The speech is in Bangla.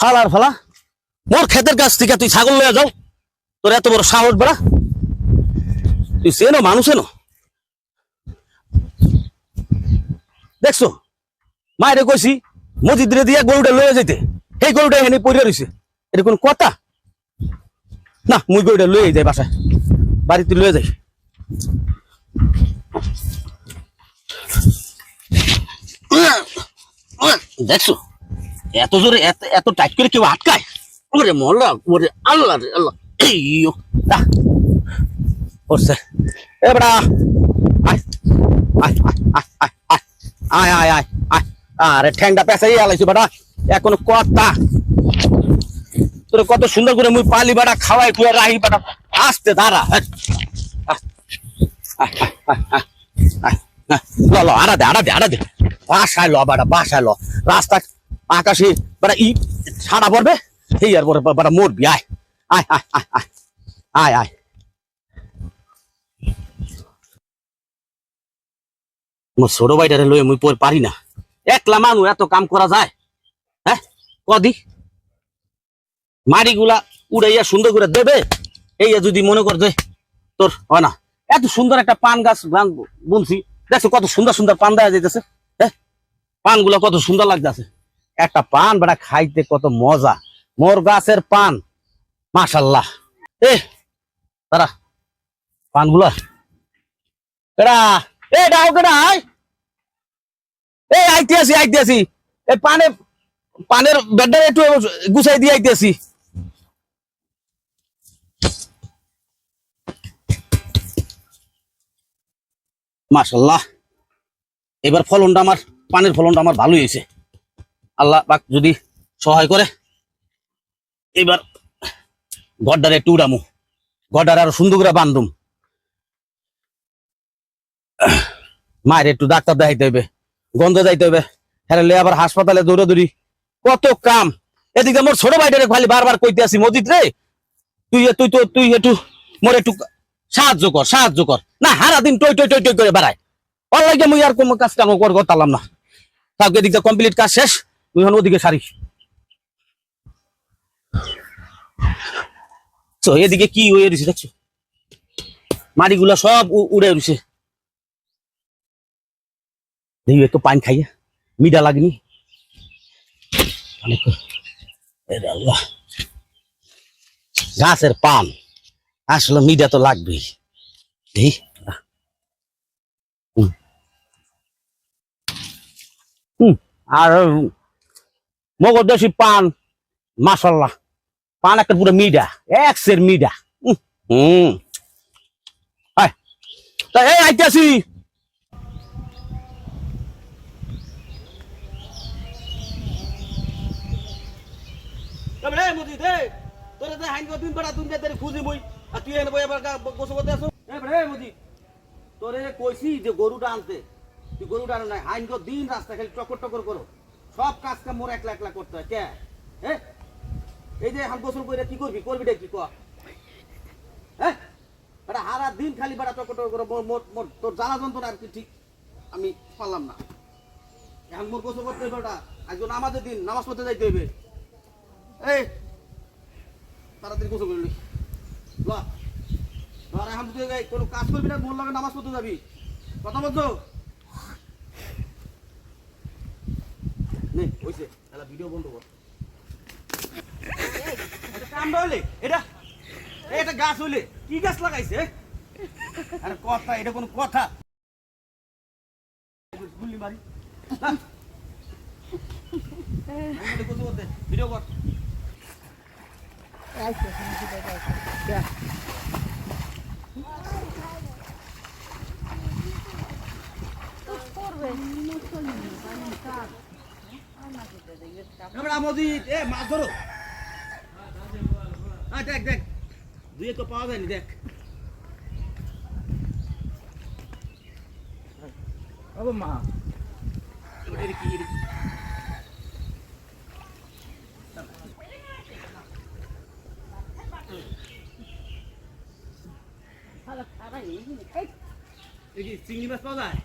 ফালার ফালা। মোর ক্ষেতের কাছ থেকে তুই ছাগল লয়ে যাও। তোর এত বড় সাহস বেড়া। তুই সেনো মানুষ এনো দেখছ? মায়েরে কইছি মসজিদে দিয়ে গরুটা লয়ে যেতে এই গরুটা এখানে পড়ে রয়েছে এটা কোন কথা? না মুই গরুটা লয়ে যাই বাসায়। বাড়িতে লয়ে যাই। দেখছ? এত জোরে, এত এত টাইট করে কেউ আটকায়? ওরে মোল্লা, ওরে আল্লাহ রে আল্লাহ। এই ওরছে এ বড়া আয় আয় আয় আয় আয় আয় আরে ঠ্যাংটা পেঁচাই আলাইছি বাটা, এখন কথা তোর কত সুন্দর করে মুই পালি বাটা, খাওয়াই খুঁয়ে রাহি বাটা। আসতে দাঁড়া হ্যাঁ। ল আড়া দে আড়া দে আড়া দে। বাসায় ল বাটা, বাসায় ল। রাস্তা আকাশে বেটা ই পড়বে এই আর পরে বেটা মরবি, আয় আয় আয় আয় আয় আয় আয়। মোর ছোট ভাইটারে লয়ে মুই পর পারি না। একলা মানুষ এত কাম করা যায়? হ্যাঁ কদি। মাড়িগুলা উড়াইয়া সুন্দর করে দেবে, এই যদি মনে কর যে তোর হয় না। এত সুন্দর একটা পান গাছ বান- বুনছি, দেখছ কত সুন্দর সুন্দর পান দেওয়া যাইতেছে হ্যাঁ? পানগুলো কত সুন্দর লাগতেছে। একটা পান, বেটা, খাইতে কত মজা। মোর গাছের পান, মাশাল্লাহ। এ তারা পানগুলা। এরা এ এই আইতে আসি আইতে আসি। পানে, পানের বেডটা একটু গুছাই দিয়ে আইতে আসি। মাশাল্লাহ। এবার ফলনটা আমার, পানের ফলনটা আমার ভালোই হয়েছে। আল্লাহ পাক যদি সহায় করে, এবার ঘরটারে একটু উড়ামু। ঘরটারে আরও সুন্দর করে বান্ধুম। মায়ের একটু ডাক্তার দেখাইতে হবে গন্ধ যাইতে হবে হ্যাঁ আবার হাসপাতালে দৌড়াদৌড়ি, কত কাম। এদিকে মোর ছোট ভাইটারে খালি বারবার কইতে আসি, মজিদ রে, তুই তুই তো তুই একটু মোর একটু সাহায্য কর সাহায্য কর। না হারা দিন টই টই টই টই করে বেড়ায়। লাগে মুই আর কোনো কাজ কাম কর করতাম না। তাকে এদিকে কমপ্লিট কাজ শেষ। তুই এখন ওদিকে সারি। তো এদিকে কি হয়ে রয়েছে দেখছ? মাড়িগুলা সব উড়ে রয়েছে। দেখি একটু পানি খাইয়া মিডা লাগনি। গাছের পান আসলে মিডা তো লাগবেই। হুম, আর মগর দেশি পান মাসাল্লাহ পান একটা পুরো মিডা এক সের মিডা হম। তা এই আইতাছি। তোরে কইছি যে গরুটা আনতে তুই গরুটা আনো নাই হাইন দিন রাস্তা খালি টকর টকর করো। সব কাজ কাম মোর একলা একলা করতে হয়, কে? হ্যাঁ এই যে হাল গোসল করে কি করবি? করবিটা কি কর হ্যাঁ এটা হারা দিন খালি বেড়া টকর করো তোর জ্বালা যন্ত্রণা আর কি ঠিক? আমি পারলাম না। এখন মোর গোসল করতে হবে ওটা আজকে নামাজের দিন, নামাজ পড়তে যাইতে হবে এই, তাড়াতাড়ি গোসল করলি ধর, এখন তুই কোনো কাজ করবি না, মোর লগে নামাজ পড়তে যাবি। কথা বলছো? নে হইছে তাহলে ভিডিও বন্ধ কর। এটা কাম হইলে এটা এটা গাছ হইলে কি গাছ লাগাইছে আরে কথা এটা কোনো কথা। গুলি মারি। না। আমি বলি গোসল করতে, এবার আমজিৎ এ, মাছ ধরো। হ্যাঁ দেখ দেখ। দুই তো পাওয়া যায়নি, দেখ। চিংড়ি মাছ পাওয়া যায়?